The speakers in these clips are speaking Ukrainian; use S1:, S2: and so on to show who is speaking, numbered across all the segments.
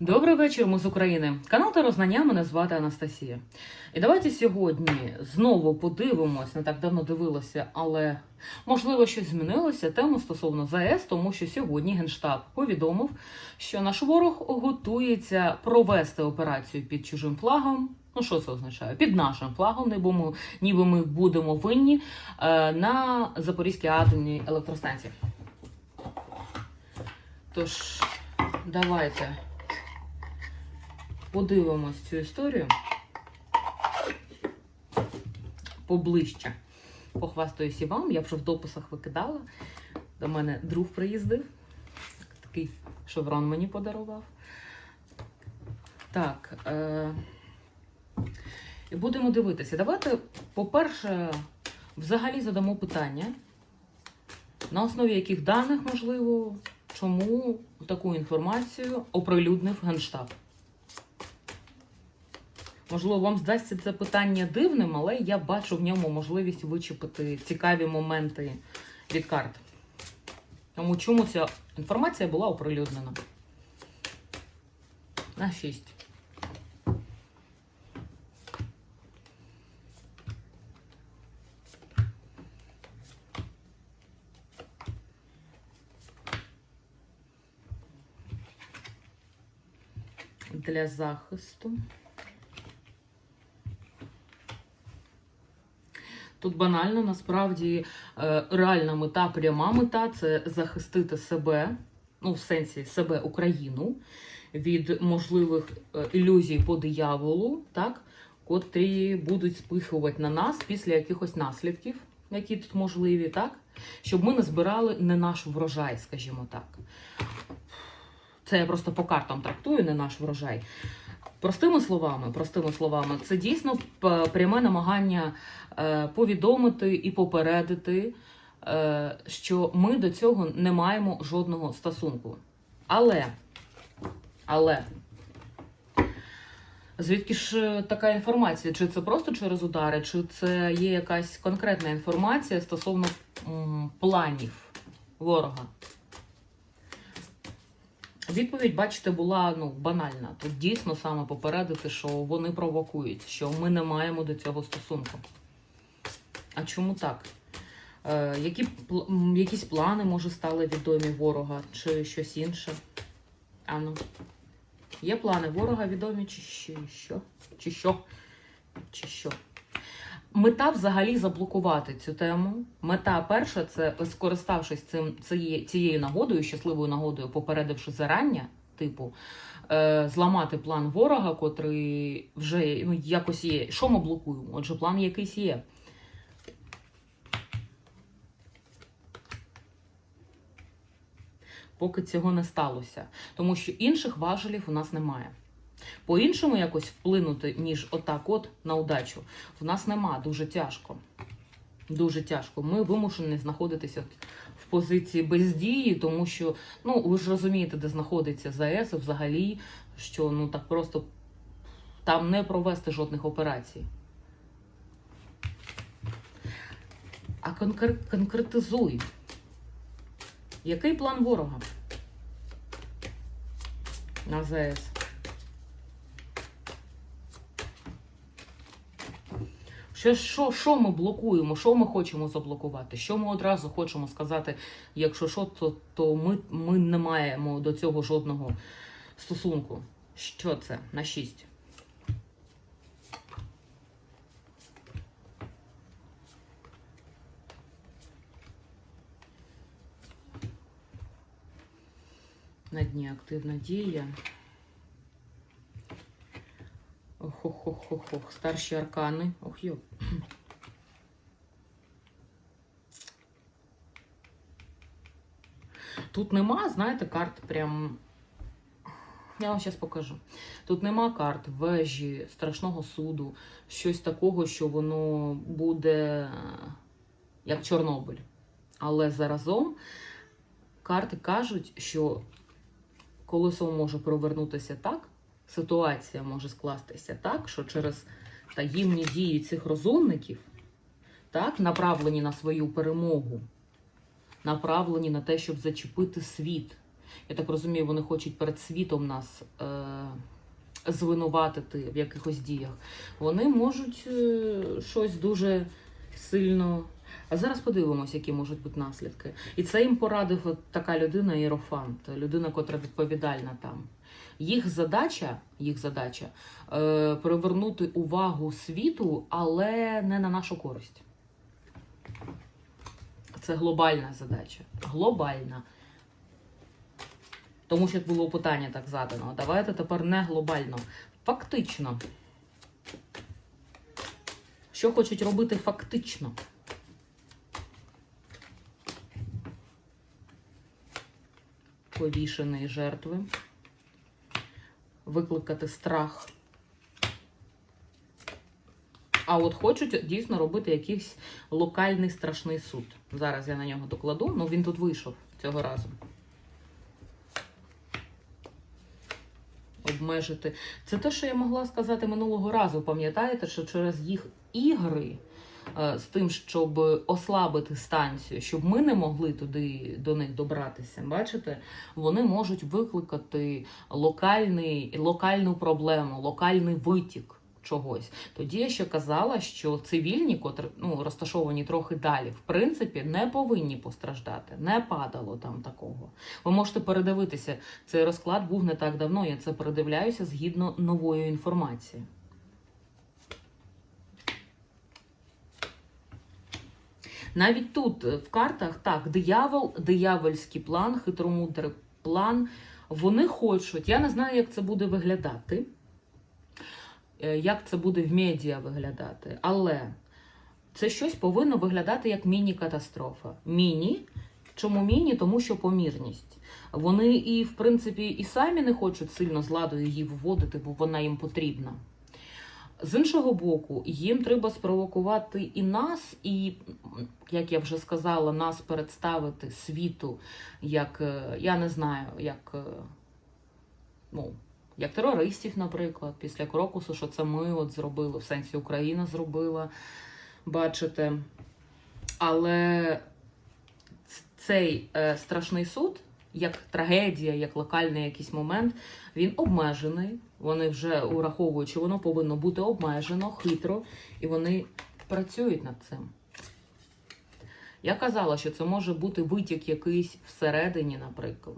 S1: Добрий вечір, ми з України. Канал та Рознання, мене звати Анастасія. І давайте сьогодні знову подивимось, не так давно дивилася, але можливо щось змінилося. Тему стосовно ЗАЕС, тому що сьогодні Генштаб повідомив, що наш ворог готується провести операцію під чужим флагом. Ну, що це означає? Під нашим флагом, ніби ми, ніби ми будемо винні е, на Запорізькій атомній електростанції. Тож, давайте подивимось цю історію поближче. Похвастаюся і вам. Я вже в дописах викидала. До мене друг приїздив. Такий шеврон мені подарував. Так. Е- будемо дивитися. Давайте, по-перше, взагалі задамо питання, на основі яких даних, можливо, чому таку інформацію оприлюднив Генштаб. Можливо, вам здасться це питання дивним, але я бачу в ньому можливість вичепити цікаві моменти від карт. Тому чому ця інформація була оприлюднена? На 6. Для захисту. Тут банально, насправді, е, реальна мета, пряма мета це захистити себе, ну, в сенсі себе, Україну, від можливих е, ілюзій по дияволу, так, котрі будуть спихувати на нас після якихось наслідків, які тут можливі, так, щоб ми не збирали не наш врожай, скажімо так. Це я просто по картам трактую, не наш врожай. Простими словами, простими словами, це дійсно пряме намагання е, повідомити і попередити, е, що ми до цього не маємо жодного стосунку. Але, але, звідки ж е, така інформація? Чи це просто через удари, чи це є якась конкретна інформація стосовно планів ворога? Відповідь, бачите, була ну банальна. Тут дійсно саме попередити, що вони провокують, що ми не маємо до цього стосунку. А чому так? Е, які якісь плани, може, стали відомі ворога, чи щось інше? Ану. Є плани ворога відомі, чи що? Чи що? Чи що? Мета взагалі заблокувати цю тему. Мета перша це скориставшись цим цією, нагодою, щасливою нагодою, попередивши зарання, типу, е, зламати план ворога, котрий вже ну, якось є. Що ми блокуємо? Отже, план якийсь є. Поки цього не сталося. Тому що інших важелів у нас немає. По-іншому якось вплинути, ніж отак от на удачу, в нас нема. Дуже тяжко. Дуже тяжко. Ми вимушені знаходитися в позиції бездії, тому що, ну, ви ж розумієте, де знаходиться ЗАЕС, взагалі, що ну так просто там не провести жодних операцій. А конкр- конкретизуй. Який план ворога на ЗАЕС? Що, що, що ми блокуємо, що ми хочемо заблокувати? Що ми одразу хочемо сказати, якщо що, то, то ми, ми не маємо до цього жодного стосунку. Що це на 6? На дні активна дія. Ох-ох-ох-ох, старші аркани. Ох, йоп. Тут нема, знаєте, карт прям. Я вам зараз покажу. Тут нема карт вежі, страшного суду, щось такого, що воно буде е, як Чорнобиль. Але заразом карти кажуть, що колесо може провернутися так, ситуація може скластися так, що через таємні дії цих розумників, так, направлені на свою перемогу, направлені на те, щоб зачепити світ, Я так розумію, вони хочуть перед світом нас е, звинуватити в якихось діях. Вони можуть е, щось дуже сильно. А зараз подивимось, які можуть бути наслідки. І це їм порадив от така людина, Єрофант, людина, котра відповідальна там. Їх задача, їх задача е, привернути увагу світу, але не на нашу користь. Це глобальна задача. Глобальна. Тому що було питання так задано. Давайте тепер не глобально. Фактично. Що хочуть робити фактично? Повішеної жертви. Викликати страх. А от хочуть дійсно робити якийсь локальний страшний суд. Зараз я на нього докладу, ну він тут вийшов цього разу. Обмежити. Це те, що я могла сказати минулого разу. Пам'ятаєте, що через їх ігри з тим, щоб ослабити станцію, щоб ми не могли туди до них добратися, бачите, вони можуть викликати локальний, локальну проблему, локальний витік чогось. Тоді я ще казала, що цивільні, котрі ну, розташовані трохи далі, в принципі, не повинні постраждати. Не падало там такого. Ви можете передивитися, цей розклад був не так давно. Я це передивляюся згідно нової інформації. Навіть тут е, в картах так, диявол, диявольський план, хитромудрий план. Вони хочуть, я не знаю, як це буде виглядати е, як це буде в медіа виглядати. Але це щось повинно виглядати як міні-катастрофа. Міні. Чому міні? Тому що помірність. Вони і, в принципі, і самі не хочуть сильно з ладу її вводити, бо вона їм потрібна. З іншого боку, їм треба спровокувати і нас, і, як я вже сказала, нас представити світу як, е, я не знаю, як. е, ну, як терористів, наприклад, після Крокусу, що це ми от зробили, в сенсі Україна зробила, бачите. Але цей е, страшний суд, як трагедія, як локальний якийсь момент, він обмежений. Вони вже ураховують, що воно повинно бути обмежено, хитро, і вони працюють над цим. Я казала, що це може бути витік якийсь всередині, наприклад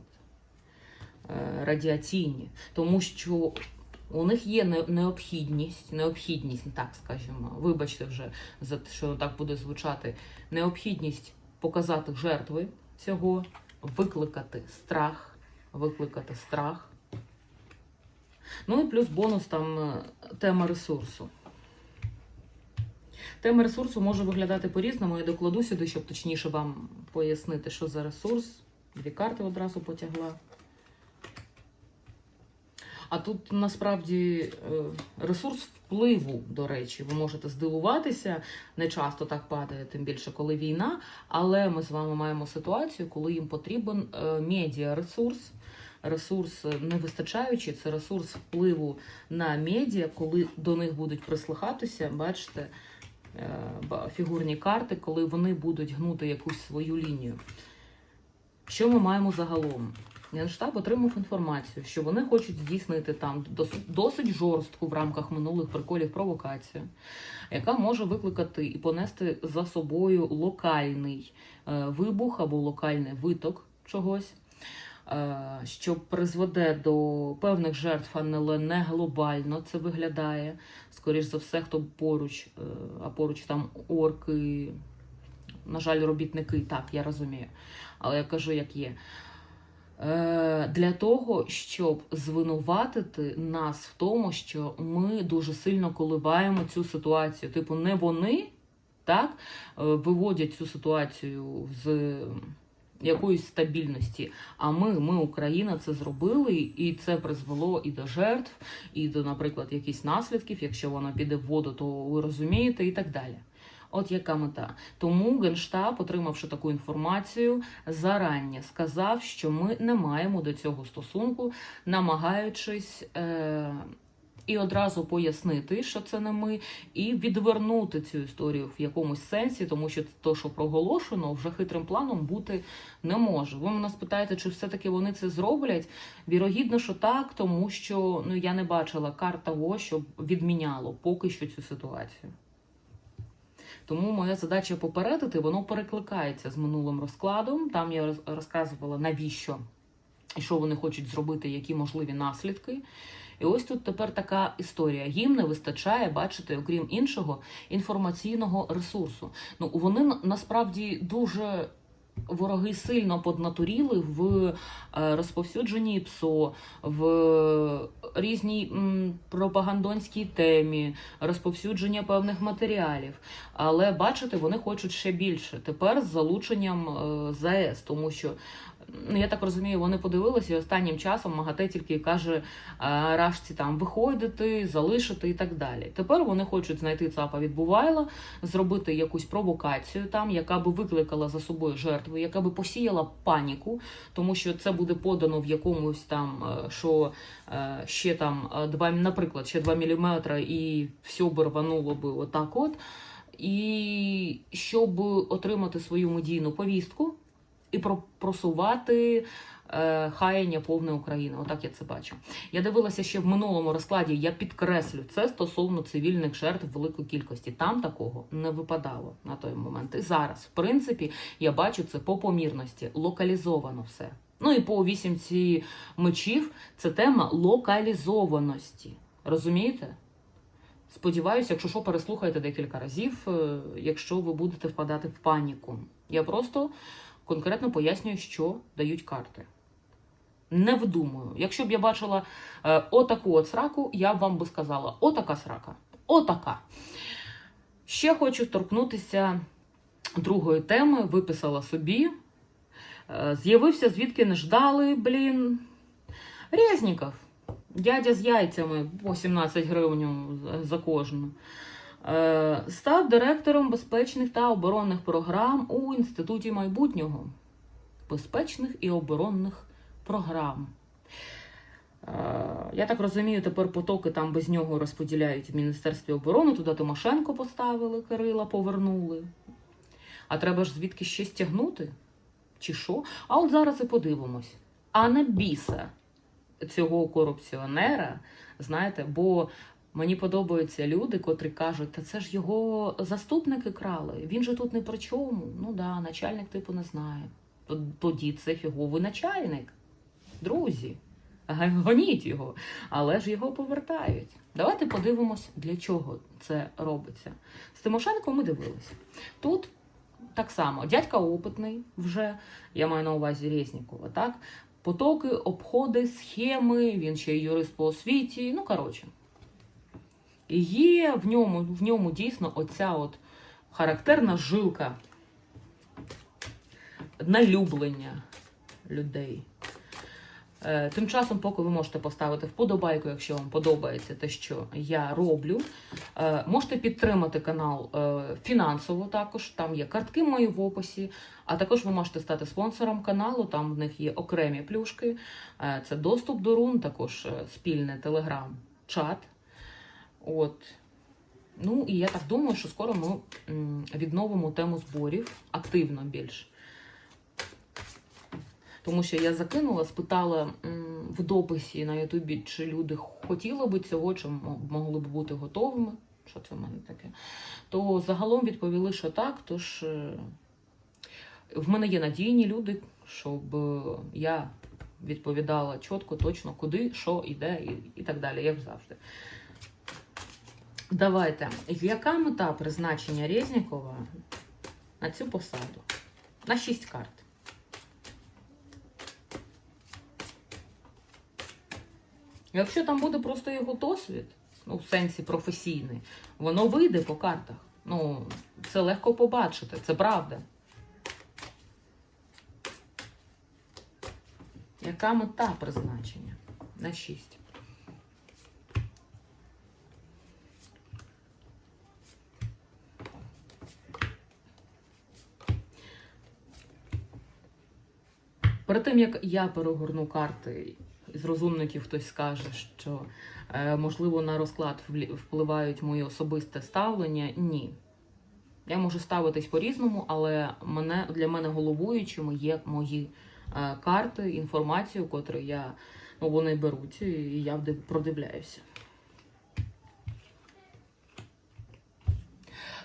S1: е, радіаційні, тому що у них є необхідність, необхідність, так скажімо, вибачте вже за те, що так буде звучати, необхідність показати жертви цього, викликати страх, викликати страх. Ну і плюс бонус там е, тема ресурсу. Тема ресурсу може виглядати по-різному. Я докладу сюди, щоб точніше вам пояснити, що за ресурс. Дві карти одразу потягла. А тут насправді е, ресурс впливу, до речі, ви можете здивуватися, не часто так падає, тим більше коли війна. Але ми з вами маємо ситуацію, коли їм потрібен е, медіаресурс. Ресурс е, не вистачаючий, це ресурс впливу на медіа, коли до них будуть прислухатися, бачите, фігурні карти, коли вони будуть гнути якусь свою лінію. Що ми маємо загалом? Генштаб отримав інформацію, що вони хочуть здійснити там досить, жорстку в рамках минулих приколів провокацію, яка може викликати і понести за собою локальний е, вибух або локальний виток чогось, е, що призведе до певних жертв, але не глобально це виглядає. Скоріш за все, хто поруч, е, а поруч там орки, на жаль, робітники, так, я розумію. Але я кажу, як є. Е, Для того, щоб звинуватити нас в тому, що ми дуже сильно коливаємо цю ситуацію. Типу, не вони так е, виводять цю ситуацію з якоїсь стабільності. А ми, ми, Україна, це зробили, і це призвело і до жертв, і до, наприклад, якихось наслідків. Якщо воно піде в воду, то ви розумієте, і так далі. От яка мета. Тому Генштаб, отримавши таку інформацію, зарані сказав, що ми не маємо до цього стосунку, намагаючись е, і одразу пояснити, що це не ми, і відвернути цю історію в якомусь сенсі, тому що то, що проголошено, вже хитрим планом бути не може. Ви мене спитаєте, чи все-таки вони це зроблять? Вірогідно, що так, тому що ну я не бачила карт того, щоб відміняло поки що цю ситуацію. Тому моя задача попередити, воно перекликається з минулим розкладом. Там я роз- розказувала, навіщо і що вони хочуть зробити, які можливі наслідки. І ось тут тепер така історія. Їм не вистачає бачити, окрім іншого, інформаційного ресурсу. Ну вони насправді дуже. Вороги сильно поднатуріли в е, розповсюдженні ПСО, в різній пропагандонській темі, розповсюдження певних матеріалів. Але бачити вони хочуть ще більше. Тепер з залученням е, ЗАЕС, тому що я так розумію, вони подивилися і останнім часом МАГАТЕ тільки каже е, Рашці там виходити, залишити і так далі. Тепер вони хочуть знайти ЦАПа від Бувайла, зробити якусь провокацію там, яка би викликала за собою жертви, яка би посіяла паніку, тому що це буде подано в якомусь там, е, що е, ще там е, два, наприклад, ще 2 мм і все б рвануло би отак от. І щоб отримати свою медійну повістку і про- просувати е, хаяння повне України. Отак я це бачу. Я дивилася ще в минулому розкладі. Я підкреслю це стосовно цивільних жертв великої кількості. Там такого не випадало на той момент. І зараз, в принципі, я бачу це по помірності, локалізовано все. Ну і по вісімці мечів це тема локалізованості. Розумієте? Сподіваюся, якщо що, переслухайте декілька разів, е, якщо ви будете впадати в паніку. Я просто конкретно пояснюю, що дають карти. Не вдумую. Якщо б я бачила е, отаку от сраку, я б вам би сказала: отака срака. Отака. Ще хочу торкнутися другої теми, виписала собі. Е, з'явився, звідки не ждали, блін. Резніков. Дядя з яйцями по 17 гривень за- кожну. Е, Став директором безпечних та оборонних програм у Інституті майбутнього. Безпечних і оборонних програм. Е, Я так розумію, тепер потоки там без нього розподіляють в Міністерстві оборони. Туди Тимошенко поставили, Кирила повернули. А треба ж звідки ще стягнути? Чи що? А от зараз і подивимось. А не біса цього корупціонера, знаєте, бо мені подобаються люди, котрі кажуть, та це ж його заступники крали. Він же тут не при чому. Ну да, начальник типу не знає. Тоді це фіговий начальник. Друзі, гоніть його, але ж його повертають. Давайте подивимось, для чого це робиться. З Тимошенко ми дивилися. Тут так само дядька опитний вже, я маю на увазі Резнікова, так? Потоки, обходи, схеми, він ще й юрист по освіті. Ну, коротше. І є в ньому, в ньому дійсно оця от характерна жилка налюблення людей. Е, Тим часом, поки ви можете поставити вподобайку, якщо вам подобається те, що я роблю. Е, Можете підтримати канал е, фінансово також. Там є картки мої в описі. А також ви можете стати спонсором каналу. Там в них є окремі плюшки. Це доступ до рун, також спільний телеграм-чат. От. Ну і я так думаю, що скоро ми відновимо тему зборів активно більш. Тому що я закинула, спитала в дописі на Ютубі, чи люди хотіли би цього, чи могли б бути готовими. Що це в мене таке? То загалом відповіли, що так. Тож е, в мене є надійні люди, щоб е, я відповідала чітко, точно, куди, що йде і, і так далі, як завжди. Давайте. Яка мета призначення Резнікова на цю посаду? На 6 карт. Якщо там буде просто його досвід, ну, в сенсі професійний, воно вийде по картах. Ну, це легко побачити, це правда. Яка мета призначення? На 6. Перед тим як я перегорну карти з розумників хтось скаже, що е, можливо на розклад впливають мої особисте ставлення. Ні. Я можу ставитись по-різному, але мене, для мене головуючими є мої е, карти, інформацію, котру я, ну, вони беруть, і я продивляюся.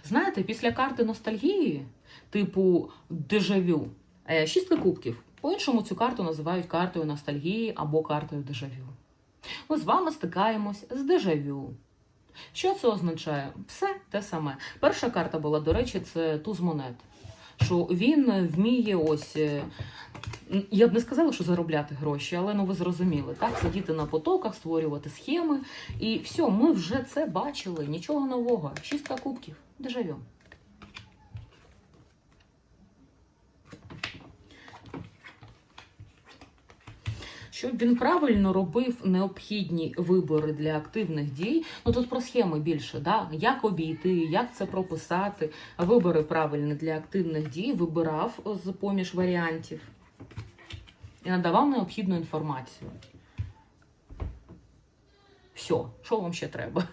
S1: Знаєте, після карти ностальгії, типу дежавю, е, шістка кубків. По-іншому цю карту називають картою ностальгії або картою дежавю. Ми з вами стикаємось з дежавю. Що це означає? Все те саме. Перша карта була, до речі, це туз монет. Що він вміє ось. е, Я б не сказала, що заробляти гроші, але ну ви зрозуміли, так? Сидіти на потоках, створювати схеми. І все, ми вже це бачили. Нічого нового. Шістка кубків. Дежавю. Щоб він правильно робив необхідні вибори для активних дій. Ну тут про схеми більше, да? як обійти, як це прописати. Вибори правильні для активних дій, вибирав з поміж варіантів і надавав необхідну інформацію. Все, що вам ще треба?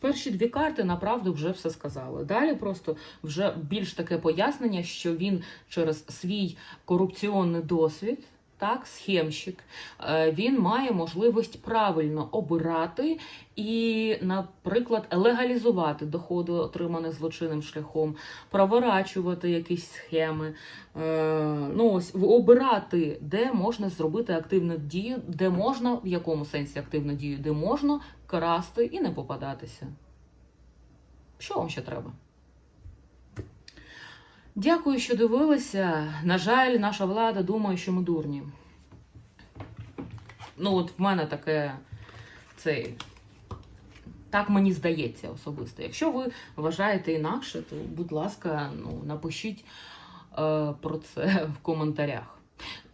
S1: Перші дві карти направду вже все сказали. Далі просто вже більш таке пояснення, що він через свій корупційний досвід, так, схемщик, е, він має можливість правильно обирати і, наприклад, легалізувати доходи, отримані злочинним шляхом, проворачувати якісь схеми, е, ну ось обирати, де можна зробити активну дію, де можна, в якому сенсі активну дію, де можна красти і не попадатися. Що вам ще треба? Дякую, що дивилися. На жаль, наша влада думає, що ми дурні. Ну, от в мене таке цей. Так мені здається особисто. Якщо ви вважаєте інакше, то, будь ласка, ну, напишіть е, про це в коментарях.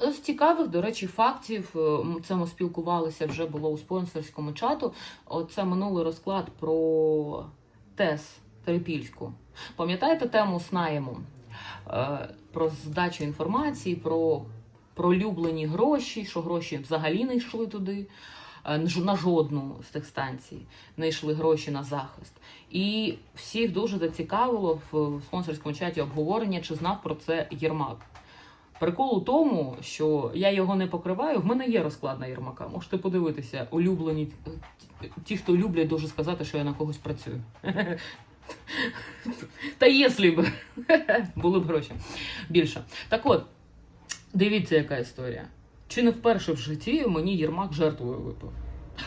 S1: З цікавих, до речі, фактів, е, це ми спілкувалися вже було у спонсорському чату. Оце минулий розклад про ТЕС Терепільську. Пам'ятаєте тему? Е, Про здачу інформації, про пролюблені гроші, що гроші взагалі не йшли туди, е, на жодну з тих станцій не йшли гроші на захист. І всіх дуже зацікавило в спонсорському чаті обговорення, чи знав про це Єрмак. Прикол у тому, що я його не покриваю. В мене є розклад на Єрмака. Можете подивитися, улюблені ті, хто люблять дуже сказати, що я на когось працюю. Та якщо б були б гроші більше. Так от, дивіться, яка історія. Чи не вперше в житті мені Єрмак жертвою випив?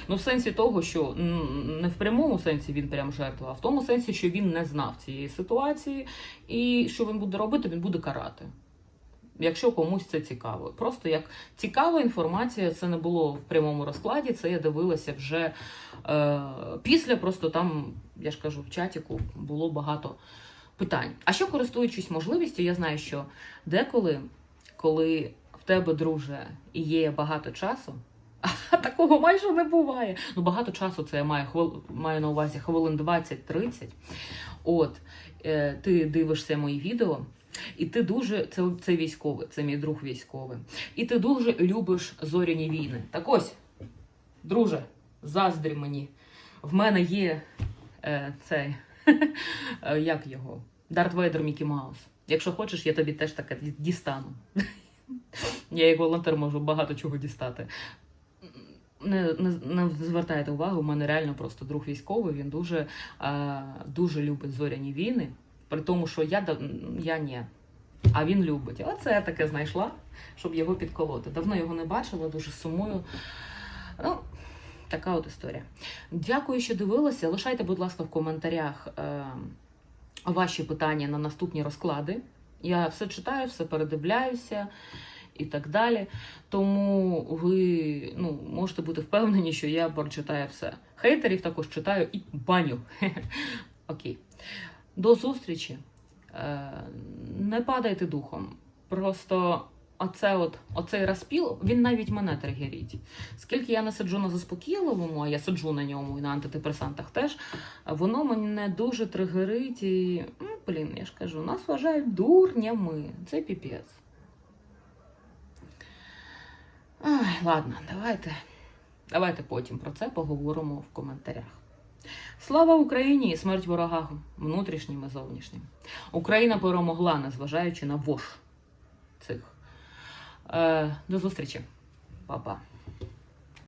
S1: Ну, в сенсі того, що не в прямому сенсі він прям жертва, а в тому сенсі, що він не знав цієї ситуації, і що він буде робити, він буде карати. Якщо комусь це цікаво. Просто як цікава інформація, це не було в прямому розкладі, це я дивилася вже е, після, просто там, я ж кажу, в чатіку було багато питань. А що користуючись можливістю, я знаю, що деколи, коли в тебе, друже, і є багато часу, а такого майже не буває. Ну, багато часу це я маю, маю на увазі хвилин 20-30. От, е, ти дивишся мої відео, і ти дуже це, це військовий, це мій друг військовий. І ти дуже любиш зоряні війни. Так ось, друже, заздрі мені. В мене є е, цей, е, як його? Дарт Вейдер Мікі Маус. Якщо хочеш, я тобі теж таке дістану. Я як волонтер можу багато чого дістати. Не, не, не звертайте увагу, у мене реально просто друг військовий, він дуже, е, дуже любить зоряні війни. При тому, що я, я ні. А він любить. Оце я таке знайшла, щоб його підколоти. Давно його не бачила, дуже сумую. Ну, така от історія. Дякую, що дивилися. Лишайте, будь ласка, в коментарях е, ваші питання на наступні розклади. Я все читаю, все передивляюся і так далі. Тому ви ну, можете бути впевнені, що я прочитаю все. Хейтерів також читаю і баню. Окей. До зустрічі. Е, Не падайте духом. Просто оце от, оцей розпіл, він навіть мене тригерить. Скільки я не сиджу на заспокійливому, а я сиджу на ньому і на антидепресантах теж, воно мене дуже тригерить і, ну, блін, я ж кажу, нас вважають дурнями. Це піпець. Ладно, давайте. Давайте потім про це поговоримо в коментарях. Слава Україні і смерть ворогам, внутрішнім і зовнішнім. Україна перемогла, незважаючи на вош цих. Е, до зустрічі, Па-па.